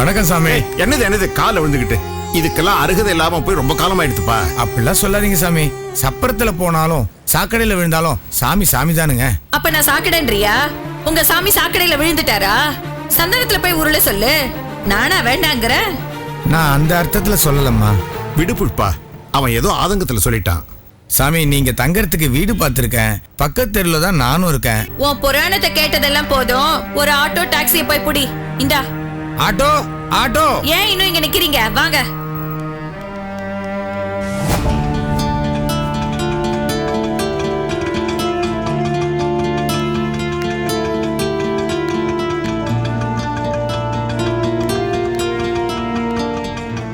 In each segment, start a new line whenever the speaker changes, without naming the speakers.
வணக்கம் சாமி.
என்னது என்னது? கால விழுந்துகிட்டு இதுக்கெல்லாம் அருகதை இல்லாம போய் ரொம்ப காலம் ஆயிடுத்துப்பா
அப்படிலாம் சொல்லாதீங்க சாமி. சப்பரத்துல போனாலும் சாக்கடையில விழுந்தாலும் சாமி சாமி தானுங்க
அப்ப நான் சாக்கடைன்றியா? உங்க சாமி சாக்கடையில விழுந்துட்டாரா? சந்தனத்துல போய் உருள சொல்லு. நானா வேண்டாங்கிற?
நான் அந்த அர்த்தத்துல சொல்லலம்மா.
விடு புஷ்பா அவன் ஏதோ ஆதங்கத்துல சொல்லிட்டான்.
சாமி நீங்க தங்கறதுக்கு வீடு பார்த்திருக்கேன். பக்கத்து தெருல தான் நானும் இருக்கேன்.
உன் புராணத்தை கேட்டதெல்லாம் போதும். ஒரு ஆட்டோ டாக்ஸியை போய் புடி. இந்தா.
Auto auto.
ஏன் இன்னும் இங்க நிக்கிறீங்க? வாங்க.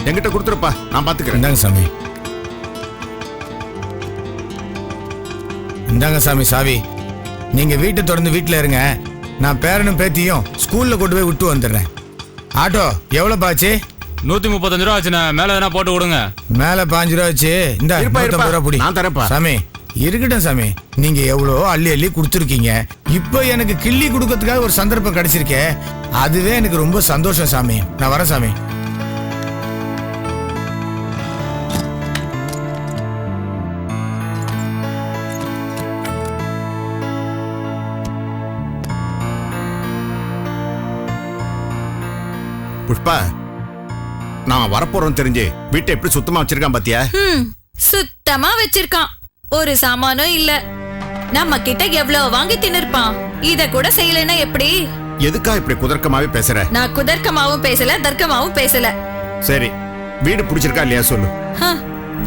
என்கிட்ட கொடுத்துருப்பா நான் பாத்துக்கிறேன்.
இந்தாங்க சாமி. இந்தாங்க சாமி சாவி. நீங்க வீட்டை திறந்து வீட்டுல இருங்க. நான் பேரனும் பேத்தியும் ஸ்கூல்ல கொண்டு போய் விட்டு வந்துடுறேன். ஆட்டோ எவ்வளவு பாச்சு?
நூத்தி முப்பத்தஞ்சு ரூபா ஆச்சுண்ணே. மேல எதனா போட்டு விடுங்க.
மேல பாஞ்சு ரூபா வச்சு இந்த
இருப்பா, இருப்பா.
ரூபா புடி.
நான் தரேன்ப்பா.
சாமி இருக்கட்டும் சாமி. நீங்க எவ்வளோ அள்ளி அள்ளி கொடுத்துருக்கீங்க. இப்போ எனக்கு கிள்ளி கொடுக்கறதுக்காக ஒரு சந்தர்ப்பம் கிடைச்சிருக்கே. அதுவே எனக்கு ரொம்ப சந்தோஷம் சாமி. நான் வரேன் சாமி.
புஷ்பா நான் வரப்போறோம் தெரிஞ்சு. வீட்டை எப்படி சுத்தமா வச்சிருக்கான் பாத்தியா?
சுத்தமா வச்சிருக்கான். ஒரு சாமானும் இல்ல. நம்ம கிட்ட எவ்வளவு வாங்கி தின்னுருப்பான். இத கூட செய்யலைன்னா எப்படி?
எதுக்கா இப்படி குதர்க்கமாவே பேசுற?
நான் குதர்க்கமாவும் பேசல தர்க்கமாவும் பேசல.
சரி வீடு பிடிச்சிருக்கா இல்லையா சொல்லு.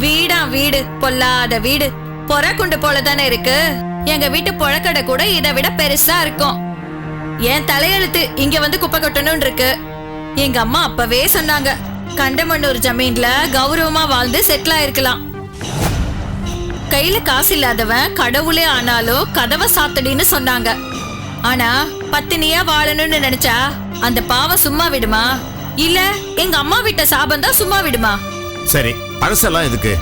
வீடா வீடு பொல்லாத வீடு. பொறக்குண்டு போல தானே இருக்கு. எங்க வீட்டு புழக்கடை கூட இதை விட பெருசா இருக்கும். என் தலையெழுத்து இங்க வந்து குப்பை கொட்டணும்னு இருக்கு. எங்க அம்மா அப்பவே சொன்னாங்க. கண்டமண்ணூர் ஜமீன்ல கௌரவமா வாழ்ந்து செட்டில் ஆயிருக்கலாம். கையில காசு இல்லாதவன் கடவுளே ஆனாலும் கதவை சாத்தடின்னு சொன்னாங்க. ஆனா பத்தினியா வாழணும்னு நினைச்சா அந்த பாவம் சும்மா விடுமா? இல்ல எங்க அம்மா விட்ட சாபம் தான் சும்மா விடுமா?
சரி பழசெல்லாம் எதுக்கு?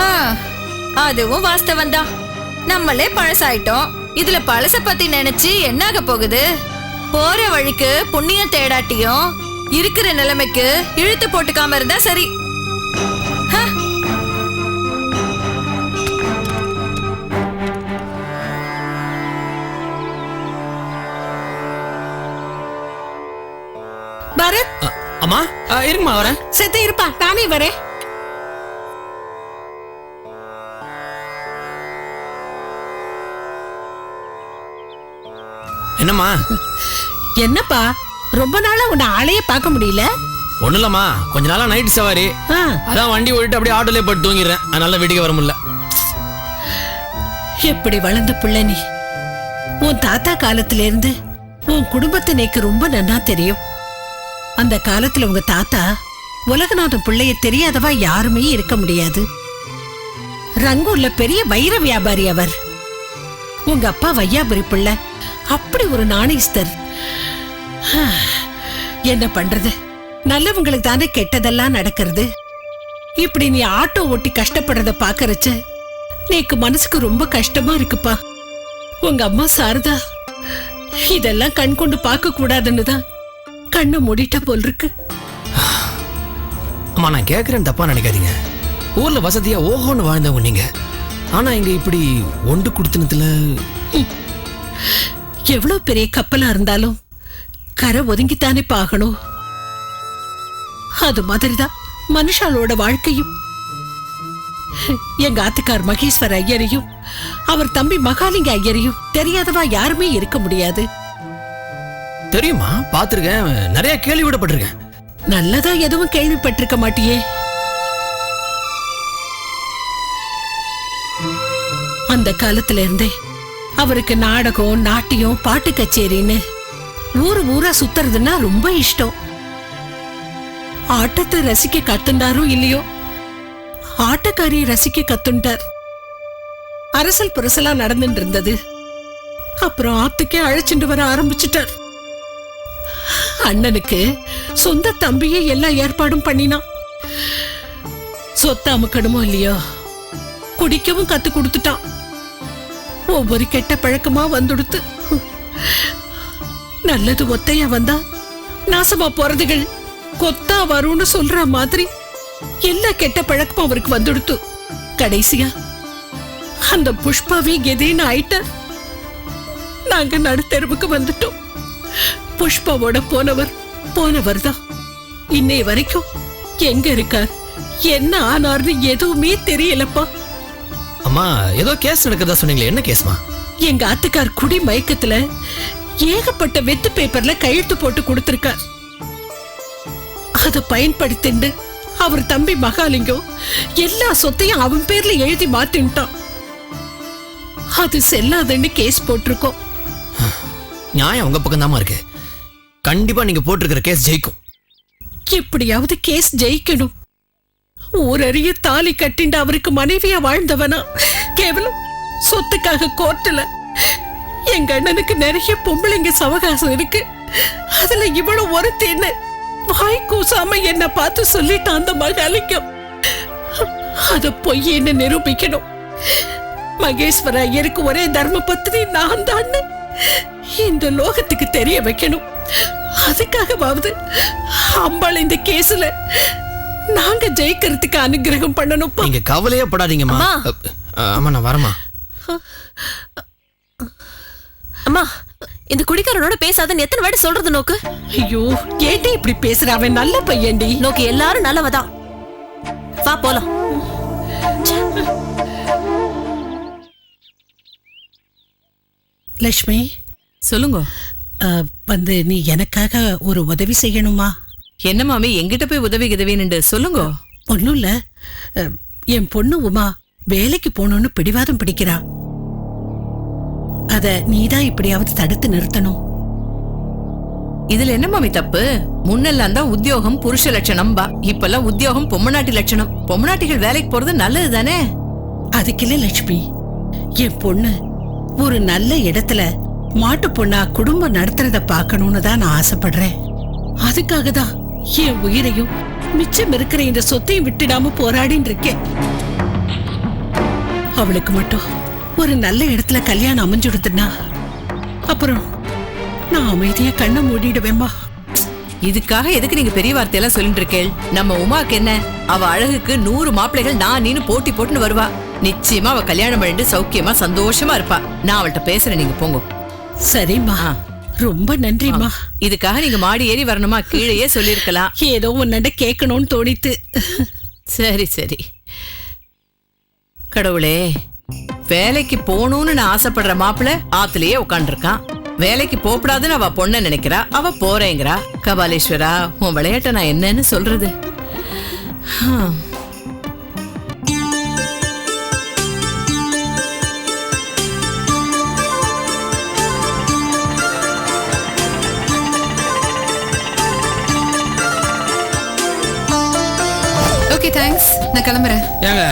ஆ, அதுவும் வாஸ்தவம் தான் நம்மளே பழசாயிட்டோம். இதுல பழச பத்தி நினைச்சு என்ன ஆக போகுது? போற வழிக்கு புண்ணியம் தேடாட்டியும் இருக்கிற நிலைமைக்கு இழுத்து போட்டுக்காம இருந்தா சரி.
பரத்.
அம்மா? இருங்கம்மா வரேன்.
செத்த இருப்பா. நானே வரேன்.
என்னம்மா?
என்னப்பா? ரொம்ப நாளா உன்னை ஆளையே பார்க்க முடியல?
ஒண்ணும் இல்லம்மா கொஞ்ச நாளா நைட் சவாரி. அதான் வண்டி ஓடிட்டு அப்படியே ஆட்டோலே பட்டு தூங்கிடுறேன். அதனால வீட்டுக்கு வர முடியல.
எப்படி வளர்ந்த பிள்ளை நீ? உன் தாத்தா காலத்துல இருந்து உன் குடும்பத்தை நேக்கு ரொம்ப நன்னா தெரியும். அந்த காலத்துல உங்க தாத்தா உலகநாதன் பிள்ளைய தெரியாதவா யாருமே இருக்க முடியாது. ரங்கூர்ல பெரிய வைர வியாபாரி அவர். உங்க அப்பா வையாபுரி பிள்ளை. அப்படி ஒரு நாணயஸ்தர். என்ன பண்றது? நல்லவங்களுக்கு தானே கெட்டதெல்லாம் நடக்கிறது. இப்படி நீ ஆட்டோ ஓட்டி கஷ்டப்படுறத பாக்கறச்சு நேக்கு மனசுக்கு ரொம்ப கஷ்டமா இருக்குப்பா. உங்க அம்மா சாரதா இதெல்லாம் கண் கொண்டு பார்க்க கூடாதுன்னு தான் கண்ணை மூடிட்ட போல் இருக்கு.
அம்மா நான் கேட்கறேன்னு தப்பா நினைக்காதீங்க. ஊர்ல வசதியா ஓஹோன்னு வாழ்ந்தவங்க நீங்க. ஆனா இங்க இப்படி ஒன்று குடுத்தனத்துல
எவ்வளவு பெரிய கப்பலா இருந்தாலும் கரை ஒதுங்கித்தானே பாகணும். அது மாதிரிதான் மனுஷாலோட வாழ்க்கையும். எங்க ஆத்துக்கார் மகேஸ்வர் ஐயரையும் அவர் தம்பி மகாலிங்க ஐயரையும் தெரியாதவா யாருமே இருக்க முடியாது.
தெரியுமா? பாத்திருக்கேன். நிறைய கேள்விப்பட்டிருக்கேன்.
நல்லதா எதுவும் கேள்விப்பட்டிருக்க மாட்டியே. அந்த காலத்துல இருந்தே அவருக்கு நாடகம் நாட்டியம் பாட்டு கச்சேரின்னு ஊரு ஊரா சுத்துறதுன்னா ரொம்ப இஷ்டம். ஆட்டத்தை ரசிக்க கத்துண்டாரோ இல்லையோ? ஆட்டக்காரியை ரசிக்க கத்துண்டார். அரசல் புரசலா நடந்துட்டு இருந்தது அப்புறம் ஆத்துக்கே அழைச்சிட்டு வர ஆரம்பிச்சிட்டார். அண்ணனுக்கு சொந்த தம்பியே எல்லா ஏற்பாடும் பண்ணினான். சொத்த அமுக்கணுமோ இல்லையோ? குடிக்கவும் கத்து கொடுத்துட்டான். ஒவ்வொரு கெட்ட பழக்கமா வந்துடுத்து. நல்லது ஒத்தையா வந்தா நாசமா போறதுகள் கொத்தா வரும்னு சொல்ற மாதிரி எல்லா கெட்ட பழக்கமும் அவருக்கு வந்துடுத்து. கடைசியா அந்த புஷ்பாவே எதேன்னு ஆயிட்ட நாங்க நடுத்தெருவுக்கு வந்துட்டோம். புஷ்பாவோட போனவர் போனவர் தான் இன்னைய வரைக்கும் எங்க இருக்கார்? என்ன ஆனார்னு எதுவுமே தெரியலப்பா.
அம்மா ஏதோ கேஸ் நடக்கிறதா சொன்னீங்களே என்ன கேஸ்மா?
எங்க ஆத்துக்கார் குடி மயக்கத்துல ஏகப்பட்ட வெத்து பேப்பர்ல கையெழுத்து போட்டு கொடுத்திருக்கார். அத பயன்படுத்திண்டு அவர் தம்பி மகாலிங்கம் எல்லா சொத்தையும் அவன் பேர்ல எழுதி மாத்தின்ட்டான். அது செல்லாதுன்னு கேஸ் போட்டிருக்கோம்.
நியாயம் உங்க பக்கம் இருக்கு. கண்டிப்பா நீங்க போட்டிருக்கிற கேஸ் ஜெயிக்கும்.
எப்படியாவது கேஸ் ஜெயிக்கணும். ஊரறிய தாலி கட்டிண்டு அவருக்கு மனைவியா வாழ்ந்தவனா? கேவலம். சொத்துக்காக கோர்ட்டுல. எங்க அண்ணனுக்கு நிறைய பொம்பளைங்க சவகாசம் இருக்கு. அதுல இவ்வளவு ஒருத்தேன்னு வாய் கூசாம என்ன பார்த்து சொல்லிட்டான் அந்த மகாலிங்கம் அத பொய்யன்னு நிரூபிக்கணும்? மகேஸ்வர ஐயருக்கு ஒரே தர்ம பத்தினி நான் தான் இந்த லோகத்துக்கு தெரிய வைக்கணும். அதுக்காகவாவது அம்பாள் இந்த கேஸ்ல நாங்க ஜெயிக்கிறதுக்கு அனுகிரகம் பண்ணணும்ப்பா
நீங்க கவலையே படாதீங்கம்மா.
அம்மா.
நான் வரமா
அம்மா இந்த குடிக்காரனோட பேசாதன்னு எத்தனை வாட்டி சொல்றது நோக்கு?
ஐயோ ஏன்டி இப்படி பேசுற? அவன் நல்ல பையன்டி.
நோக்கு எல்லாரும் நல்லவதான் வா போலாம்.
லட்சுமி
சொல்லுங்க.
வந்து நீ எனக்காக ஒரு உதவி செய்யணுமா?
என்ன மாமி எங்கிட்ட போய் உதவி கிதவின்னு சொல்லுங்க.
ஒன்னும் இல்ல. என் பொண்ணு உமா வேலைக்கு போகணும்னு பிடிவாதம் பிடிக்கிறா. அத நீதான் இப்படியாவது தடுத்து நிறுத்தணும்.
இதுல என்ன மாமி தப்பு? முன்னெல்லாம் தான் உத்தியோகம் புருஷ லட்சணம் பா. இப்பெல்லாம் உத்தியோகம் பொம்மநாட்டி லட்சணம். பொம்மநாட்டிகள் வேலைக்கு போறது நல்லது தானே?
அதுக்கில்ல லட்சுமி. என் பொண்ணு ஒரு நல்ல இடத்துல மாட்டு பொண்ணா குடும்பம் நடத்துறத பார்க்கணும்னு தான் நான் ஆசைப்படுறேன். அதுக்காக தான் என் உயிரையும் மிச்சம் இருக்கிற இந்த சொத்தையும் விட்டுடாம போராடின்னு இருக்கேன். அவளுக்கு மட்டும் ஒரு நல்ல இடத்துல கல்யாணம் அமைஞ்சுடுத்துனா அப்புறம் நான் அமைதியா கண்ணை மூடிடுவேம்மா.
இதுக்காக எதுக்கு நீங்க பெரிய வார்த்தையெல்லாம் சொல்லிட்டு இருக்கேள்? நம்ம உமாக்கு என்ன? அவ அழகுக்கு நூறு மாப்பிள்ளைகள் நான் நீனு போட்டி போட்டுன்னு வருவா. நிச்சயமா அவ கல்யாணம் பண்ணிட்டு சௌக்கியமா சந்தோஷமா இருப்பா. நான் அவள்கிட்ட பேசுறேன் நீங்க போங்க.
சரிம்மா. ரொம்ப நன்றிம்மா.
இதுக்காக நீங்க மாடி ஏறி வரணுமா? கீழேயே சொல்லிருக்கலாம்
ஏதோ உன்னண்ட கேட்கணும்னு தோணித்து.
சரி சரி. கடவுளே வேலைக்கு போகணும்னு நான் ஆசைப்படுற மாப்பிள்ள ஆத்துலயே உட்காந்துருக்கான் வேலைக்கு போகக்கூடாதுன்னு அவ பொண்ண நினைக்கிறா. அவ போறேங்கிறா. கபாலீஸ்வரா உன் விளையாட்ட நான் என்னன்னு சொல்றது?
தேங்க்ஸ் நான் கிளம்புறேன்.
ஏங்க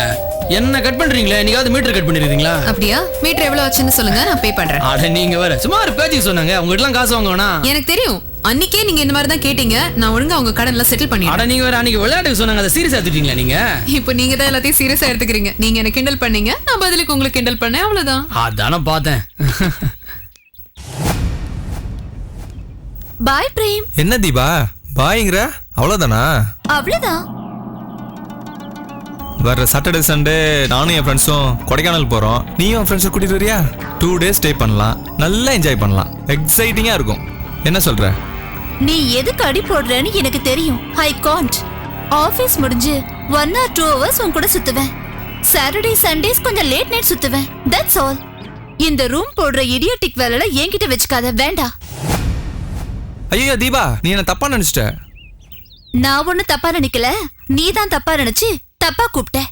என்ன கட் பண்றீங்களே? நீங்க மீட்டர் கட் பண்ணிருக்கீங்களா?
அப்படியா? மீட்டர் எவ்வளவு ஆச்சுன்னு சொல்லுங்க நான் பே பண்றேன்.
அட நீங்க வேற சும்மா ஒரு பேச்சுக்கு சொன்னாங்க. உங்ககிட்ட காசு வாங்க வேணாம்
எனக்கு தெரியும். அன்னைக்கே நீங்க இந்த மாதிரி தான் கேட்டீங்க. நான் ஒழுங்கா உங்க கடன்ல செட்டில்
அட
பண்ணிடுறேன்
நீங்க வேற அன்னைக்கு விளையாட்டுக்கு சொன்னாங்க அதை சீரியஸ் எடுத்துட்டீங்களா நீங்க?
இப்போ நீங்க தான் எல்லாத்தையும் சீரியஸா எடுத்துக்கிறீங்க. நீங்க என்ன கிண்டல் பண்ணீங்க? நான் பதிலுக்கு உங்களுக்கு கிண்டல் பண்ணேன் அவ்வளவுதான்.
அதான பார்த்தேன்.
பாய் பிரேம்
என்ன தீபா? பாய்ங்கிற? அவ்வளோதானா
அவ்வளவுதான்.
வர்ற சாட்டர்டே சண்டே நானும் என் ஃப்ரெண்ட்ஸும் கொடைக்கானல் போகிறோம் நீயும் என் ஃப்ரெண்ட்ஸை கூட்டிட்டு வரியா? டூ டேஸ் ஸ்டே பண்ணலாம். நல்லா என்ஜாய் பண்ணலாம். எக்ஸைட்டிங்காக இருக்கும். என்ன சொல்கிற
நீ எதுக்கு அடி போடுறேன்னு எனக்கு தெரியும். ஐ காண்ட் ஆபீஸ் முடிஞ்சு ஒன் ஆர் டூ ஹவர்ஸ் உன் கூட சுத்துவேன். சாட்டர்டே சண்டேஸ் கொஞ்சம் லேட் நைட் சுத்துவேன். தட்ஸ் ஆல் இந்த ரூம் போடுற இடியோட்டிக் வேலைல என்கிட்ட வச்சுக்காத. வேண்டாம்
ஐயோ தீபா நீ என்ன தப்பாக நினச்சிட்ட?
நான் ஒண்ணு தப்பா நினைக்கல. நீ தான் தப்பா நினைச்சு தப்பா கூப்பிட்டேன்.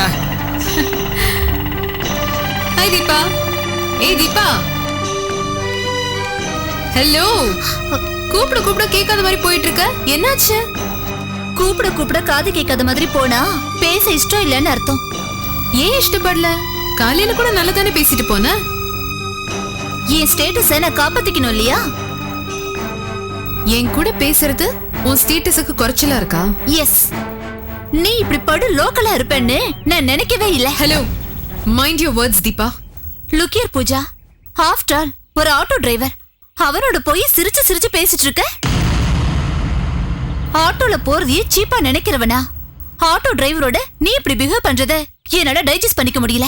பாய் ஹாய் தீபா ஏய் தீபா ஹலோ கூப்பிட கூப்பிட கேட்காத மாதிரி போயிட்டு இருக்க என்னாச்சு?
கூப்பிட கூப்பிட காது கேட்காத மாதிரி போனா பேச இஷ்டம் இல்லைன்னு அர்த்தம்.
ஏன் இஷ்டப்படல? காலையில கூட நல்லா தானே பேசிட்டு போன?
என் ஸ்டேட்டஸை நான் காப்பாத்திக்கணும் இல்லையா?
என் கூட பேசுறது உன் ஸ்டேட்டஸுக்கு குறைச்சலா இருக்கா?
எஸ் நீ இப்படி படு லோக்கலா இருப்பேன்னு நான் நினைக்கவே இல்ல.
Hello mind your words Deepa
look here Pooja. After all ஒரு ஆட்டோ டிரைவர் அவனோட போய் சிரிச்சு சிரிச்சு பேசிட்டு இருக்க. ஆட்டோல போறதையே சீப்பா நினைக்கிறவனா. ஆட்டோ டிரைவரோட நீ இப்படி பிஹேவ் பண்றத என்னால டைஜஸ்ட் பண்ணிக்க முடியல.